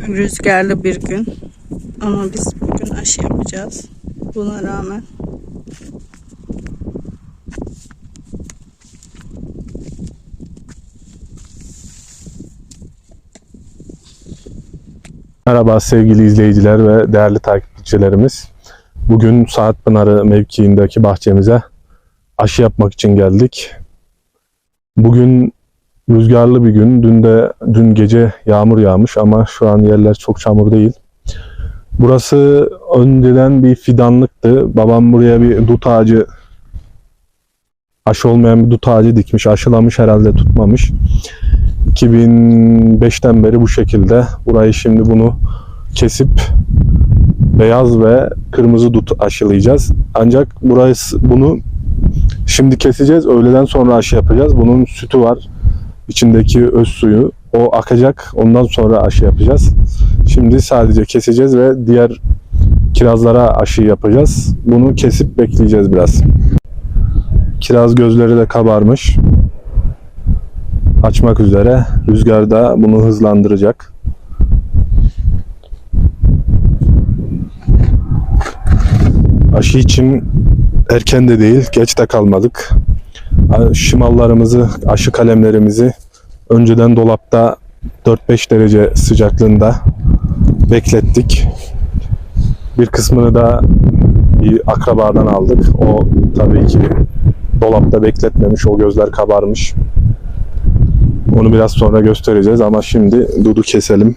Rüzgarlı bir gün. Ama biz bugün aşı yapacağız. Buna rağmen. Merhaba sevgili izleyiciler ve değerli takipçilerimiz. Bugün Saatpınarı mevkiindeki bahçemize aşı yapmak için geldik. Bugün rüzgarlı bir gün. Dün de dün gece yağmur yağmış ama şu an yerler çok çamur değil. Burası önceden bir fidanlıktı. Babam buraya bir dut ağacı aşı olmayan bir dut ağacı dikmiş. Aşılamış herhalde tutmamış. 2005'ten beri bu şekilde. Burayı şimdi bunu kesip beyaz ve kırmızı dut aşılayacağız. Ancak burayı bunu şimdi keseceğiz. Öğleden sonra aşı yapacağız. Bunun sütü var. İçindeki öz suyu. O akacak. Ondan sonra aşı yapacağız. Şimdi sadece keseceğiz ve diğer kirazlara aşı yapacağız. Bunu kesip bekleyeceğiz biraz. Kiraz gözleri de kabarmış açmak üzere. Rüzgar da bunu hızlandıracak. Aşı için erken de değil, geç de kalmadık. Şimallarımızı, aşı kalemlerimizi önceden dolapta 4-5 derece sıcaklığında beklettik. Bir kısmını da bir akrabadan aldık. O tabii ki dolapta bekletmemiş, o gözler kabarmış. Onu biraz sonra göstereceğiz ama şimdi dudu keselim.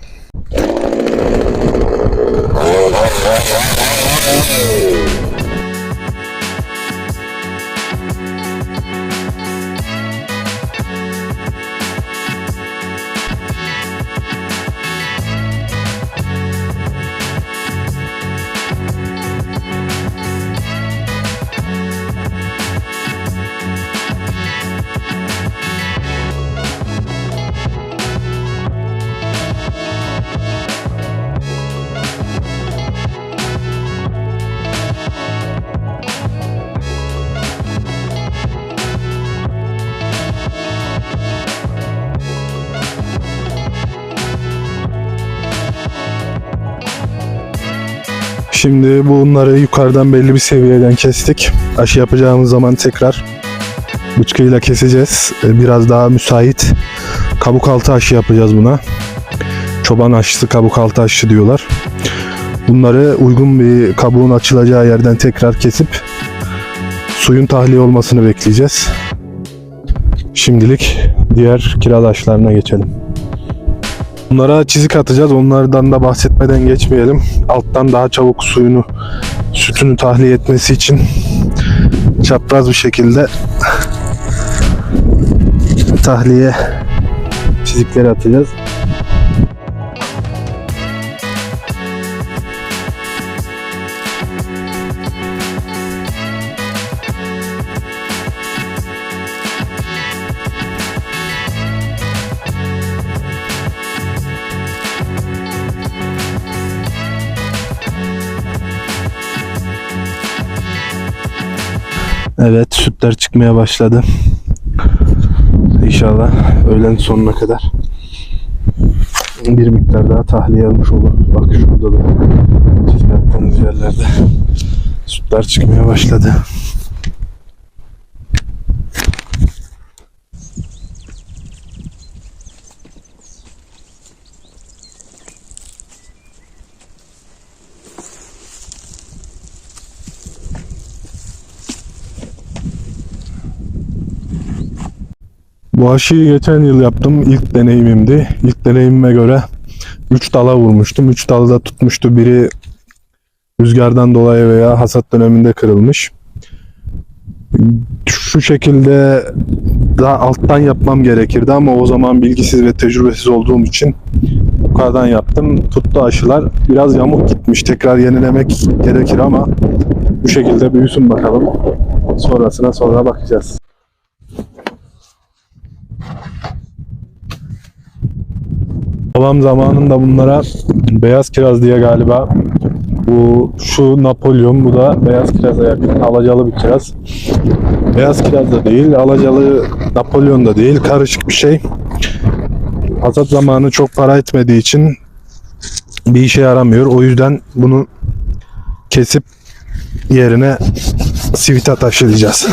Şimdi bunları yukarıdan belli bir seviyeden kestik. Aşı yapacağımız zaman tekrar bıçkıyla keseceğiz. Ee, Biraz daha müsait kabuk altı aşı yapacağız buna. Çoban aşısı kabuk altı aşı diyorlar. Bunları uygun bir kabuğun açılacağı yerden tekrar kesip suyun tahliye olmasını bekleyeceğiz. Şimdilik diğer kiraz aşılarına geçelim. Bunlara çizik atacağız. Onlardan da bahsetmeden geçmeyelim. Alttan daha çabuk suyunu, sütünü tahliye etmesi için çapraz bir şekilde tahliye çizikleri atacağız. Sütler çıkmaya başladı. İnşallah öğlen sonuna kadar bir miktar daha tahliye almış olur. Bak şurada da çizgi yerlerde sütler çıkmaya başladı. Bu aşıyı geçen yıl yaptım. İlk deneyimimdi. İlk deneyimime göre 3 dala vurmuştum. 3 dalı da tutmuştu. Biri rüzgardan dolayı veya hasat döneminde kırılmış. Şu şekilde daha alttan yapmam gerekirdi ama o zaman bilgisiz ve tecrübesiz olduğum için yukarıdan yaptım. Tuttu aşılar. Biraz yamuk gitmiş. Tekrar yenilemek gerekir ama bu şekilde büyüsün bakalım. Sonrasına sonra bakacağız. Babam zamanında bunlara beyaz kiraz diye galiba bu şu Napolyon bu da beyaz kiraza yakın alacalı bir kiraz. Beyaz kiraz da değil, alacalı Napolyon da değil, karışık bir şey. Hasat zamanı çok para etmediği için bir işe yaramıyor. O yüzden bunu kesip yerine sivita taşıyacağız.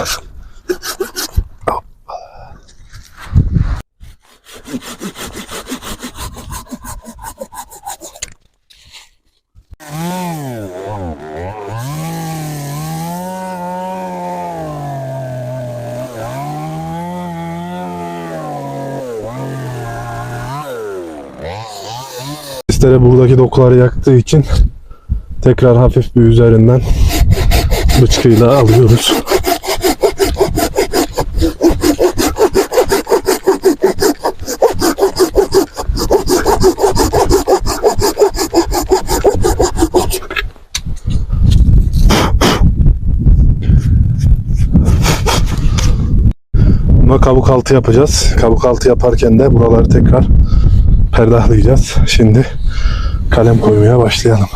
Testere buradaki dokuları yaktığı için tekrar hafif bir üzerinden bıçkıyla alıyoruz. Buna kabuk altı yapacağız. Kabuk altı yaparken de buraları tekrar perdahlayacağız. Şimdi kalem koymaya başlayalım.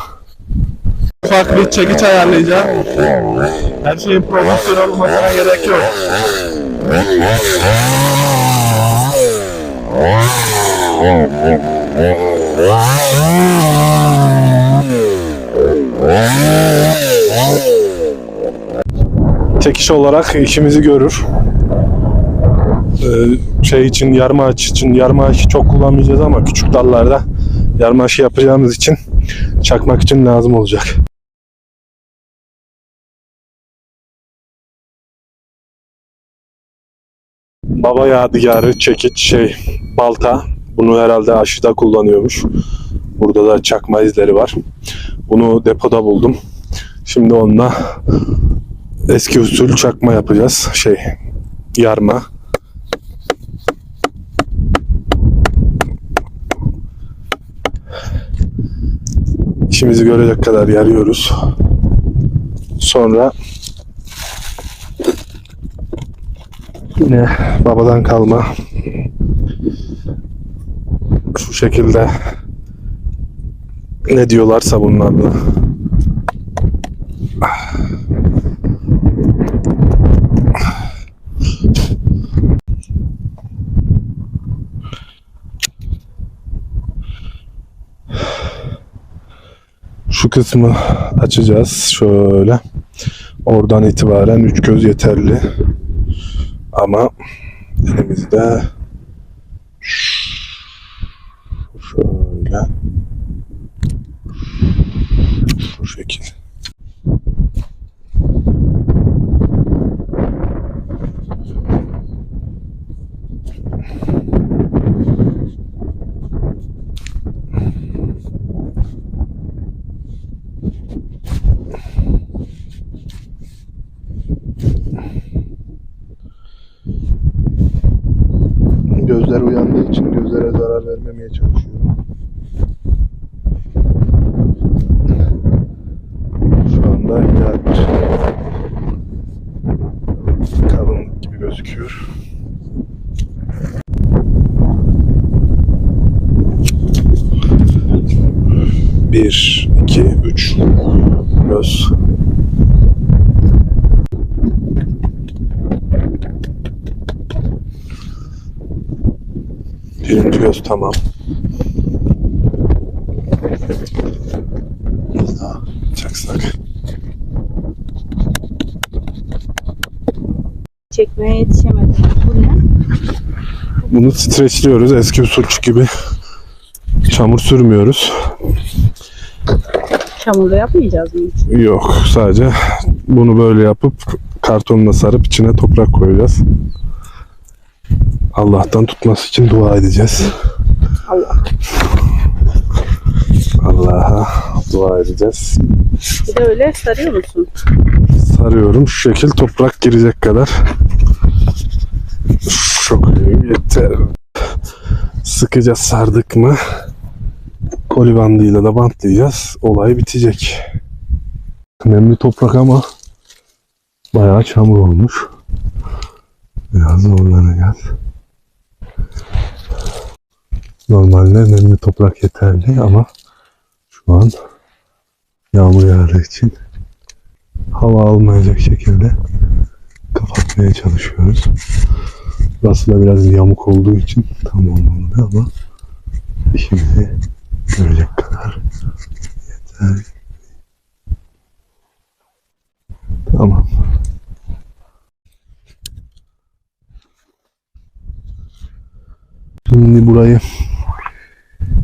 Ufak bir çekiç ayarlayacağım. Her şeyin profesyonel olmasına gerek yok. Tek iş olarak işimizi görür. Ee, şey için yarma ağaç için yarma ağaçı çok kullanmayacağız ama küçük dallarda yarma ağaçı yapacağımız için çakmak için lazım olacak. Baba yadigarı çekiç şey balta. Bunu herhalde aşıda kullanıyormuş. Burada da çakma izleri var. Bunu depoda buldum. Şimdi onunla eski usul çakma yapacağız. Şey yarma. İşimizi görecek kadar yarıyoruz. Sonra yine babadan kalma şu şekilde ne diyorlarsa bunlarla Şu kısmı açacağız şöyle. Oradan itibaren üç göz yeterli. Ama elimizde şöyle şu şekil. Gözler uyandığı için gözlere zarar vermemeye çalışıyorum. Şu anda bir kalınlık gibi gözüküyor. Bir, iki, üç göz. Göz tamam. Çaksak. Çekmeye yetişemedim. Bu ne? Bunu streçliyoruz eski usul gibi. Çamur sürmüyoruz. Çamurda yapmayacağız mı? hiç? Yok sadece bunu böyle yapıp kartonla sarıp içine toprak koyacağız. Allah'tan tutması için dua edeceğiz. Allah. Allah'a dua edeceğiz. Bir de öyle sarıyor musun? Sarıyorum şu şekil toprak girecek kadar. Çok iyi yeter. Sıkıca sardık mı koli bandıyla da bantlayacağız. Olay bitecek. Nemli toprak ama bayağı çamur olmuş. Biraz zorlanacağız. Normalde nemli toprak yeterli ama şu an yağmur yağdığı için hava almayacak şekilde kapatmaya çalışıyoruz. Burası da biraz yamuk olduğu için tam olmalı ama işimizi görecek kadar Tamam. Şimdi burayı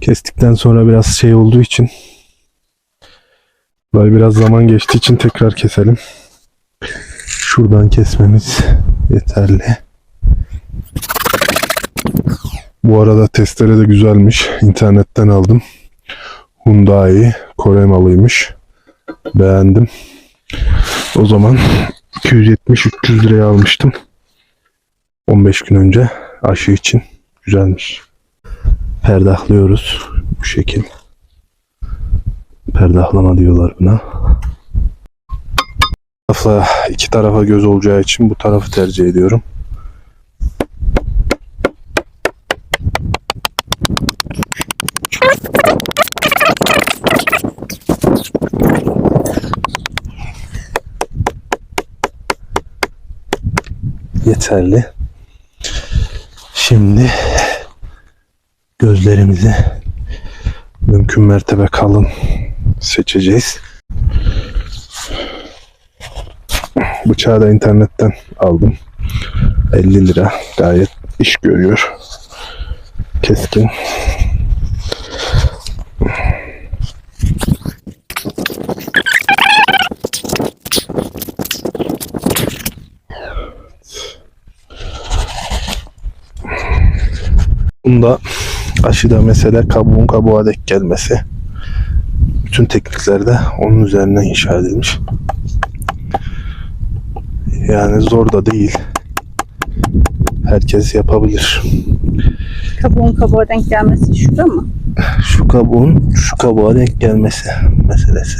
kestikten sonra biraz şey olduğu için burayı biraz zaman geçtiği için tekrar keselim. Şuradan kesmemiz yeterli. Bu arada testere de güzelmiş. İnternetten aldım. Hyundai Kore malıymış. Beğendim. O zaman 270-300 liraya almıştım. 15 gün önce aşı için. Güzelmiş. Perdahlıyoruz. Bu şekil. Perdahlama diyorlar buna. Tarafla, iki tarafa göz olacağı için bu tarafı tercih ediyorum. Yeterli. Şimdi gözlerimizi mümkün mertebe kalın seçeceğiz. Bıçağı da internetten aldım. 50 lira. Gayet iş görüyor. Keskin. Aşıda mesele kabuğun kabuğa denk gelmesi. Bütün tekniklerde onun üzerine inşa edilmiş. Yani zor da değil. Herkes yapabilir. Kabuğun kabuğa denk gelmesi şurada mı? Şu kabuğun şu kabuğa denk gelmesi meselesi.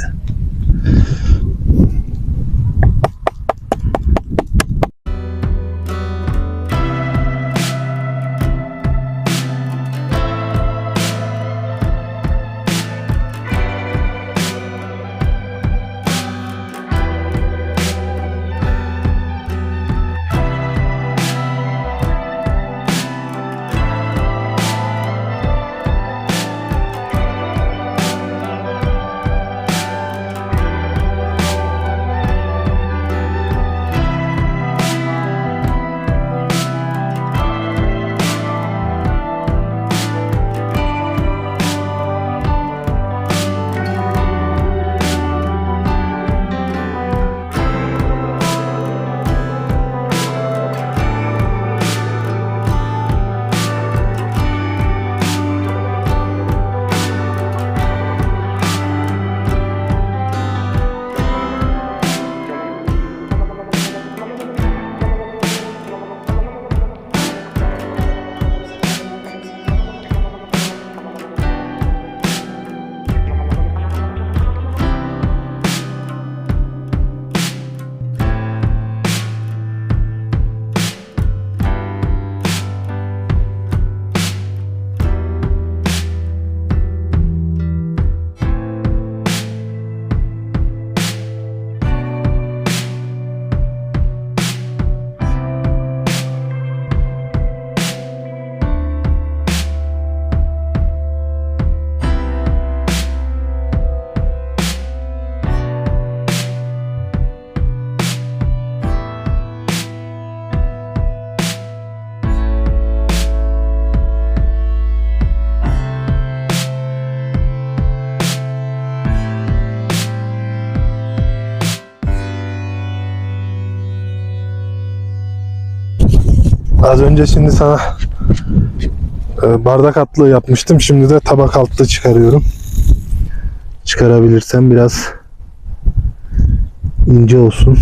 Az önce şimdi sana e, bardak altlığı yapmıştım. Şimdi de tabak altlığı çıkarıyorum. Çıkarabilirsem biraz ince olsun.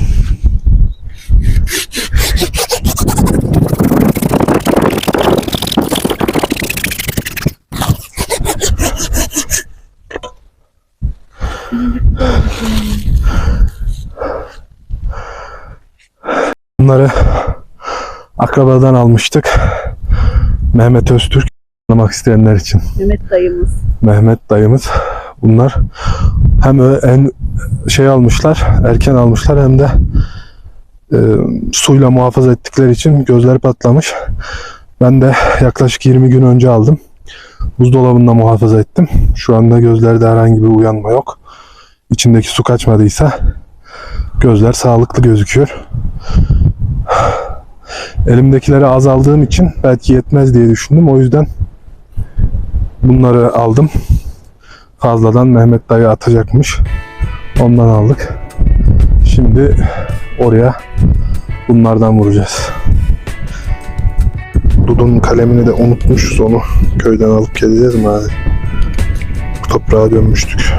Bunları akrabadan almıştık. Mehmet Öztürk anlamak isteyenler için. Mehmet dayımız. Mehmet dayımız. Bunlar hem en şey almışlar, erken almışlar hem de e, suyla muhafaza ettikleri için gözleri patlamış. Ben de yaklaşık 20 gün önce aldım. Buzdolabında muhafaza ettim. Şu anda gözlerde herhangi bir uyanma yok. içindeki su kaçmadıysa gözler sağlıklı gözüküyor. Elimdekileri azaldığım için belki yetmez diye düşündüm. O yüzden bunları aldım. Fazladan Mehmet dayı atacakmış. Ondan aldık. Şimdi oraya bunlardan vuracağız. Dudun kalemini de unutmuşuz onu. Köyden alıp geleceğiz mi abi? Toprağa dönmüştük.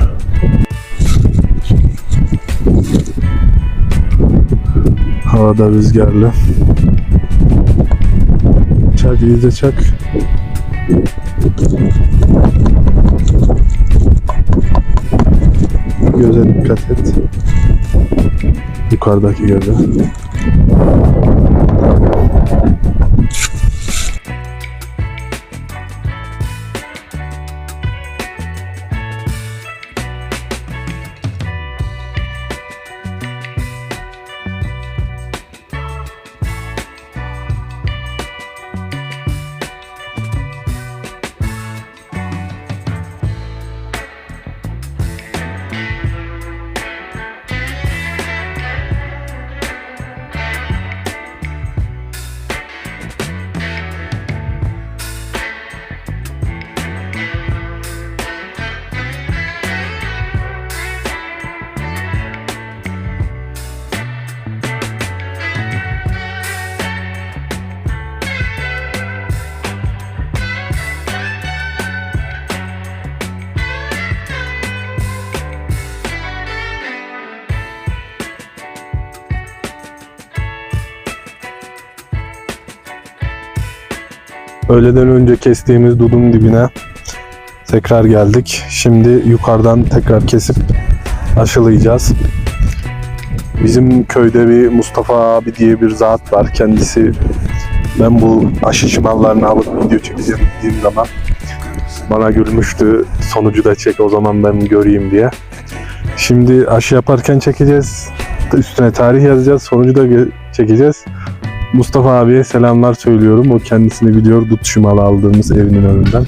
Havada rüzgarlı. Çak iyice çak. Göze dikkat et. Yukarıdaki göze. Öğleden önce kestiğimiz dudun dibine tekrar geldik. Şimdi yukarıdan tekrar kesip aşılayacağız. Bizim köyde bir Mustafa abi diye bir zat var. Kendisi ben bu aşı çımallarını alıp video çekeceğim dediğim zaman bana gülmüştü. Sonucu da çek o zaman ben göreyim diye. Şimdi aşı yaparken çekeceğiz. Üstüne tarih yazacağız. Sonucu da çekeceğiz. Mustafa abiye selamlar söylüyorum. O kendisini biliyor. Dut şimalı aldığımız evinin önünden.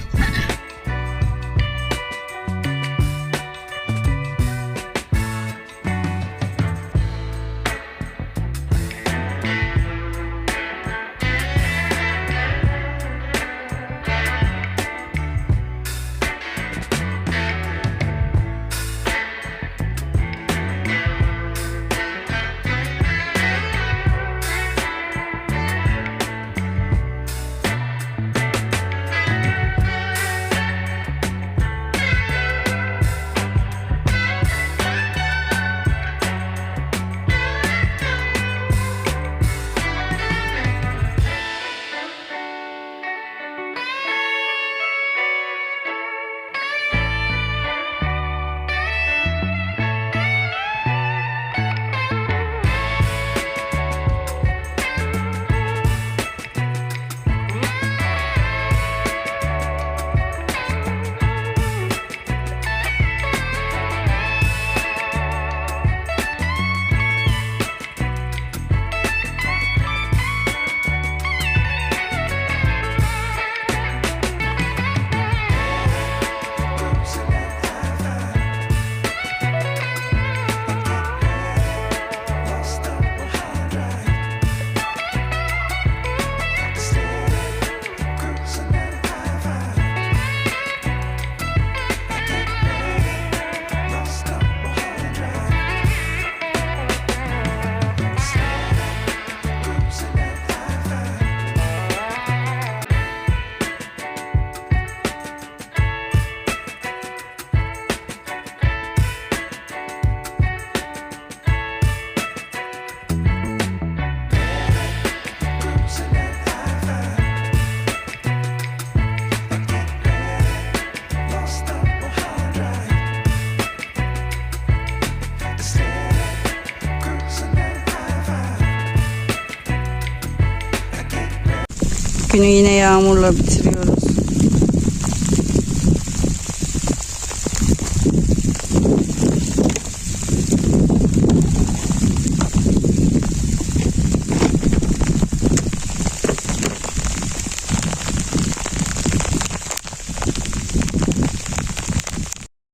Günü yine yağmurla bitiriyoruz.